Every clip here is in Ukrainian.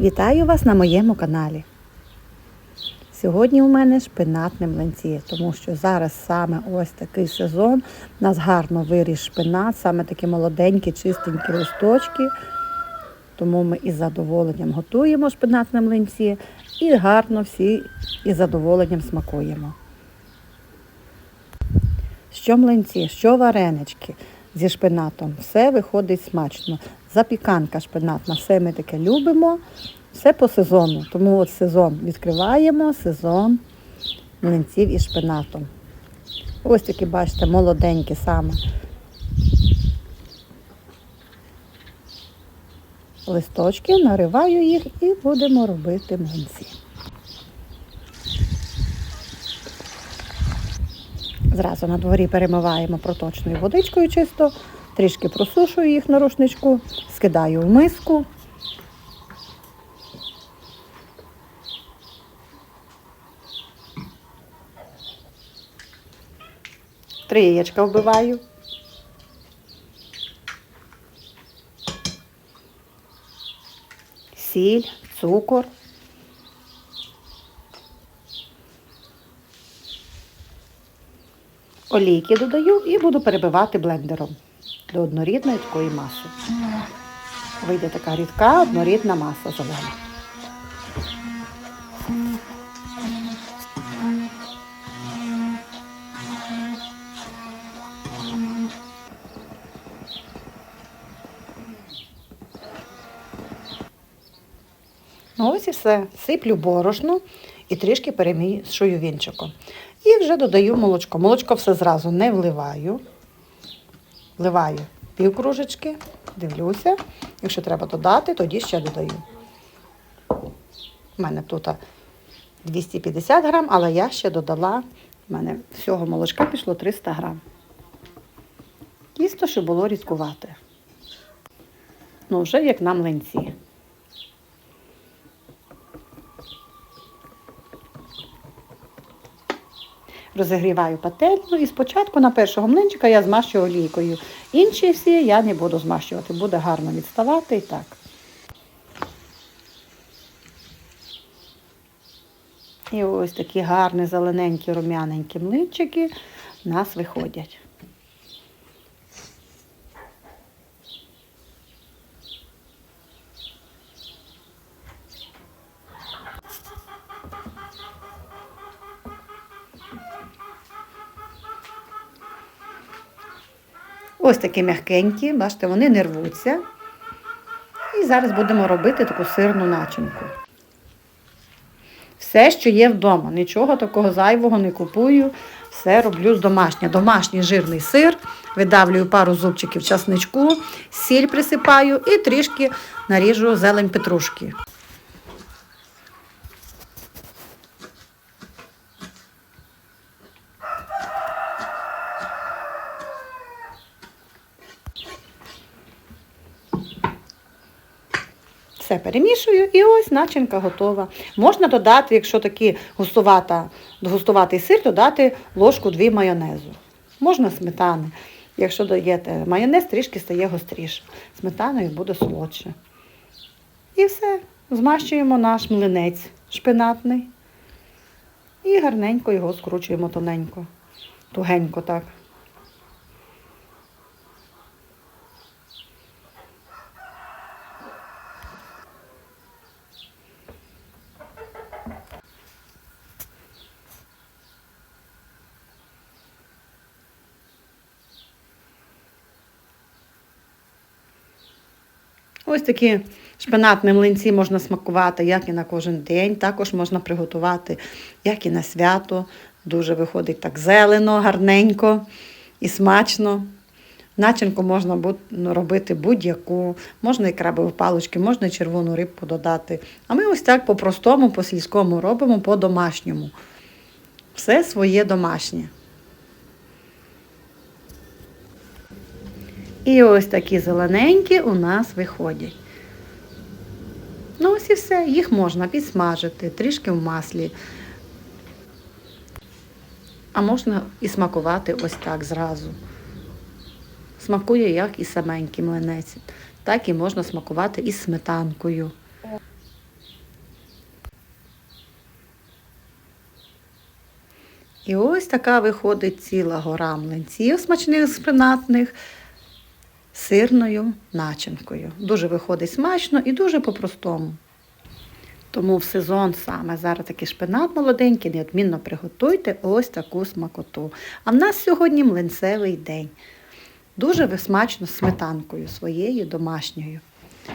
Вітаю вас на моєму каналі. Сьогодні у мене шпинатне млинці, тому що зараз саме ось такий сезон. Нас гарно виріс шпинат, саме такі молоденькі, чистенькі листочки. Тому ми із задоволенням готуємо шпинатне млинці і гарно всі із задоволенням смакуємо. Що млинці, що варенички зі шпинатом, все виходить смачно. Запіканка шпинатна, все ми таке любимо, все по сезону. Тому от сезон відкриваємо, сезон млинців із шпинатом. Ось такі, бачите, молоденькі саме. Листочки, нариваю їх і будемо робити млинці. Зразу на дворі перемиваємо проточною водичкою чисто, трішки просушую їх на рушничку, скидаю в миску. Три яєчка вбиваю. Сіль, цукор. Олійки додаю і буду перебивати блендером до однорідної такої маси. Вийде така рідка, однорідна маса зелена. Ну, ось і все. Сиплю борошно і трішки перемішую вінчиком. І вже додаю молочко. Молочко все зразу не вливаю. Вливаю пів кружечки, дивлюся. Якщо треба додати, тоді ще додаю. У мене тут 250 грам, але я ще додала. У мене всього молочка пішло 300 грам. Тісто, щоб було рідкувати. Ну, вже як на млинці. Розігріваю пательню і спочатку на першого млинчика я змащую олійкою. Інші всі я не буду змащувати, буде гарно відставати і так. І ось такі гарні зелененькі рум'яненькі млинчики в нас виходять. Ось такі м'якенькі, бачите, вони не рвуться. І зараз будемо робити таку сирну начинку. Все, що є вдома, нічого такого зайвого не купую, все роблю з домашнього. Домашній жирний сир, видавлюю пару зубчиків часничку, сіль присипаю і трішки наріжу зелень петрушки. Все перемішую і ось начинка готова. Можна додати, якщо такий густувата, густуватий сир, додати ложку дві майонезу. Можна сметани. Якщо даєте майонез, трішки стає гостріше. Сметаною буде солодше. І все. Змащуємо наш млинець шпинатний. І гарненько його скручуємо тоненько. Тугенько так. Ось такі шпинатні млинці можна смакувати, як і на кожен день. Також можна приготувати, як і на свято. Дуже виходить так зелено, гарненько і смачно. Начинку можна ну, робити будь-яку, можна і крабові палички, можна і червону рибку додати. А ми ось так по-простому, по-сільському робимо по-домашньому. Все своє домашнє. І ось такі зелененькі у нас виходять. Ну, ось і все. Їх можна підсмажити трішки в маслі. А можна і смакувати ось так зразу. Смакує як і саменький млинець. Так і можна смакувати із сметанкою. І ось така виходить ціла гора млинців смачних з сирною начинкою. Дуже виходить смачно і дуже по-простому. Тому в сезон саме зараз такий шпинат молоденький, неодмінно приготуйте ось таку смакоту. А в нас сьогодні млинцевий день. Дуже смачно сметанкою своєю домашньою.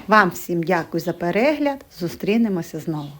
Вам всім дякую за перегляд. Зустрінемося знову.